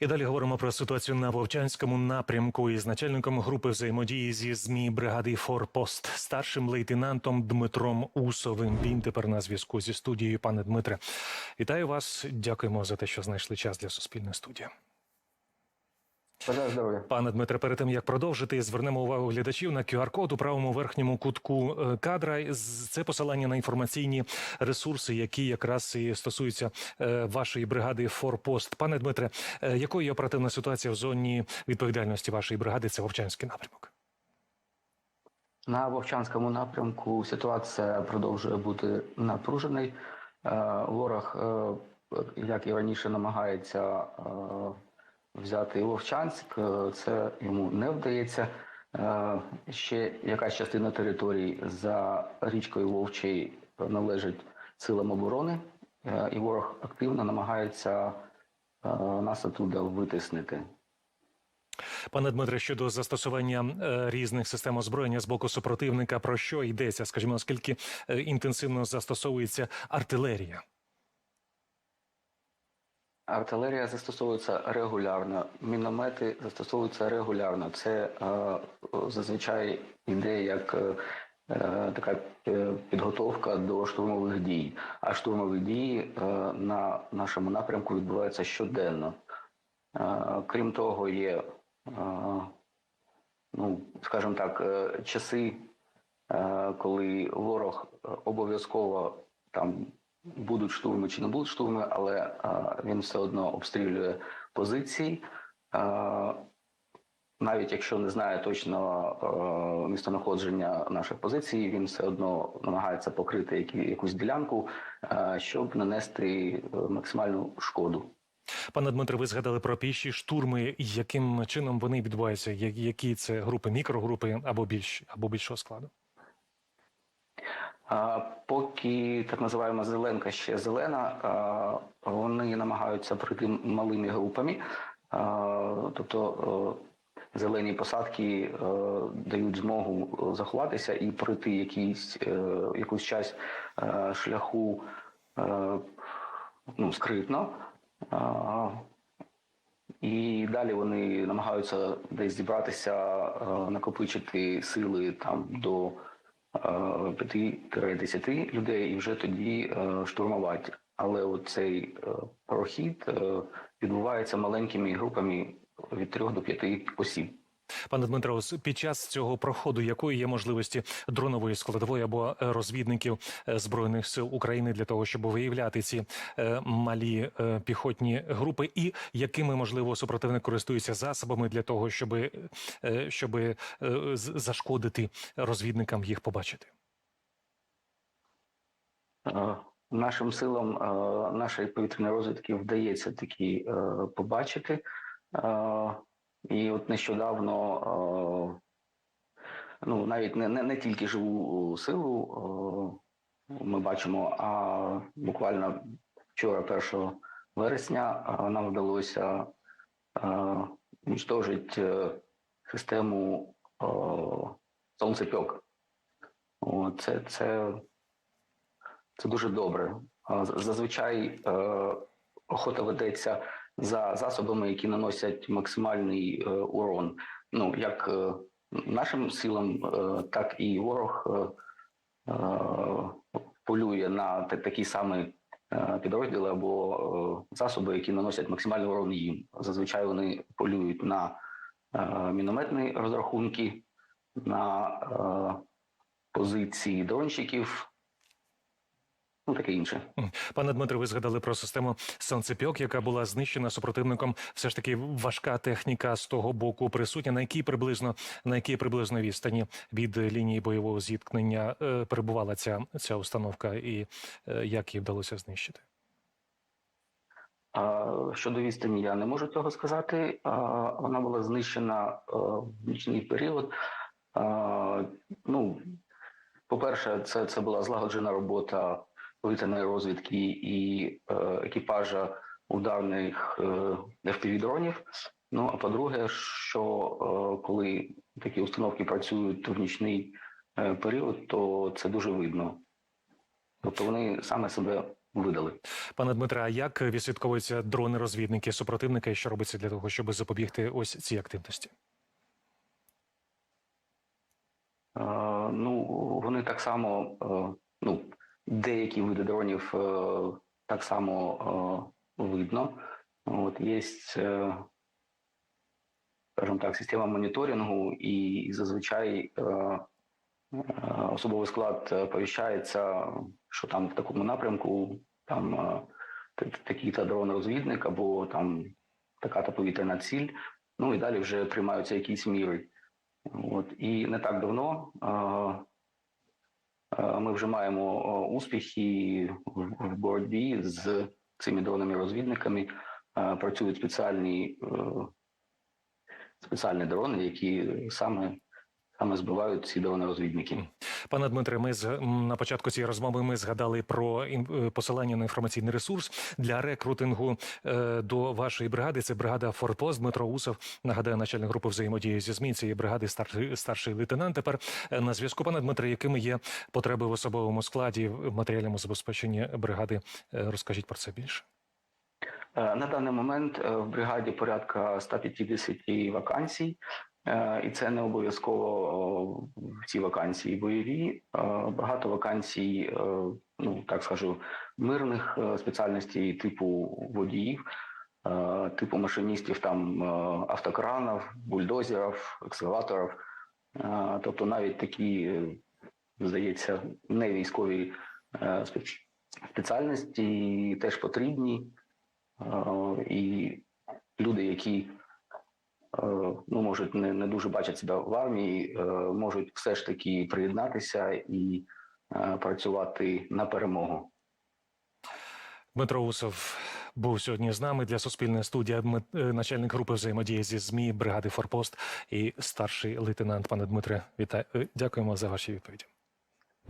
І далі говоримо про ситуацію на Вовчанському напрямку із начальником групи взаємодії зі ЗМІ бригади Форпост, старшим лейтенантом Дмитром Усовим. Він тепер на зв'язку зі студією. Пане Дмитре, вітаю вас. Дякуємо за те, що знайшли час для суспільної студії. Бажаю здоров'я. Пане Дмитре, перед тим як продовжити, звернемо увагу глядачів на QR-код у правому верхньому кутку е, кадра. Це посилання на інформаційні ресурси, які якраз і стосуються е, вашої бригади Форпост. Пане Дмитре, е, якою є оперативна ситуація в зоні відповідальності вашої бригади? Це Вовчанський напрямок. На Вовчанському напрямку ситуація продовжує бути напружений. Ворог, як і раніше, намагається взяти Вовчанськ. Е, Це йому не вдається. Е, Ще якась частина території за річкою Вовчий належить силам оборони, е, і ворог активно намагається нас оттуда витиснити. Пане Дмитре, щодо застосування різних систем озброєння з боку супротивника, про що йдеться? Скажімо, наскільки інтенсивно застосовується артилерія? Артилерія застосовується регулярно, міномети застосовуються регулярно. Це е, зазвичай йде як е, така е, підготовка до штурмових дій. А штурмові дії е, на нашому напрямку відбуваються щоденно. Е, крім того, є, е, ну, скажімо так, е, часи, е, коли ворог е, обов'язково там будуть штурми чи не будуть штурми, але е, він все одно обстрілює позиції. Е, навіть якщо не знає точно е, місценаходження наших позицій, він все одно намагається покрити які, якусь ділянку, щоб нанести максимальну шкоду. Пане Дмитре, ви згадали про піші штурми. Яким чином вони відбуваються? Які це групи, мікрогрупи або більш або більшого складу? Поки так називаємо зеленка ще зелена, вони намагаються пройти малими групами, тобто зелені посадки дають змогу заховатися і пройти якийсь, е, якусь часть е, шляху е, ну, скритно. І далі вони намагаються десь зібратися, накопичити сили там до 5-10 людей і вже тоді е, штурмувати. Але оцей е, прохід е, відбувається маленькими групами від 3 до 5 осіб. Пане Дмитро, під час цього проходу якої є можливості дронової складової або е, розвідників е, збройних сил України для того, щоб виявляти ці е, малі піхотні групи, і якими можливо супротивник користується засобами для того, щоб, щоб зашкодити розвідникам їх побачити? Нашим силам нашої повітряної розвідки вдається такі побачити. І от нещодавно, ну навіть не, не, не тільки живу силу ми бачимо, а буквально вчора, 1 вересня, нам вдалося уничтожити е, систему сонцепьок. Це, це це дуже добре. Зазвичай е, охота ведеться за засобами, які наносять максимальний е, урон. Ну як е, нашим силам, е, так і ворог полює на та- такі самі підрозділи або засоби, які наносять максимальний урон їм. Зазвичай вони полюють на мінометні розрахунки, на позиції дронщиків. Ну, таке інше. Пане Дмитро, ви згадали про систему сонцепьок, яка була знищена супротивником. Все ж таки важка техніка з того боку присутня. На якій приблизно на якій приблизно відстані від лінії бойового зіткнення е, перебувала ця ця установка, і е, як її вдалося знищити? Щодо відстані, я не можу цього сказати. Вона була знищена е, в нічний період. Ну, по-перше, це, це була злагоджена робота повітряної розвідки і е, екіпажа ударних е, FPV-дронів. Ну, а по-друге, що е, коли такі установки працюють в нічний е, період, то це дуже видно. Тобто вони саме себе видали. Пане Дмитре, а як відслідковуються дрони-розвідники супротивника, і що робиться для того, щоб запобігти ось цій активності? Е, Ну, вони так само, е, деякі види дронів е, так само е, видно. От є, е, скажімо так, система моніторингу, і зазвичай особовий склад повіщається, що там в такому напрямку там такий-то дрон-розвідник або там така-то повітряна ціль. Ну і далі вже приймаються якісь міри. От і не так давно ми вже маємо е, успіхи в, боротьбі з цими дронами-розвідниками. Е, Працюють спеціальні, е, спеціальні дрони, які саме, саме збивають ці дрони-розвідники. Пане Дмитре, ми з на початку цієї розмови ми згадали про е, посилання на інформаційний ресурс для рекрутингу е, до вашої бригади. Це бригада Форпост. Дмитро Усов нагадаю, начальник групи взаємодії зі ЗМІ цієї бригади, старший старший лейтенант. Тепер е, на зв'язку. Пане Дмитре, якими є потреби в особовому складі в матеріальному забезпеченні бригади? Розкажіть про це більше. На даний момент в бригаді порядка 150 вакансій, і це не обов'язково ці вакансії бойові. Е, Багато вакансій, е, ну так скажу, мирних е, спеціальностей типу водіїв, е, типу машиністів там е, автокранів, бульдозерів, екскаваторів. Е, Тобто навіть такі, е, здається, не військові е, спеціальності теж потрібні. Е, і люди, які е, ну, можуть не, не дуже бачать себе в армії, е, можуть все ж таки приєднатися і е, працювати на перемогу. Дмитро Усов був сьогодні з нами для Суспільної студії, е, начальник групи взаємодії зі ЗМІ бригади Форпост і старший лейтенант. Пане Дмитре, вітаю. Дякуємо за ваші відповіді.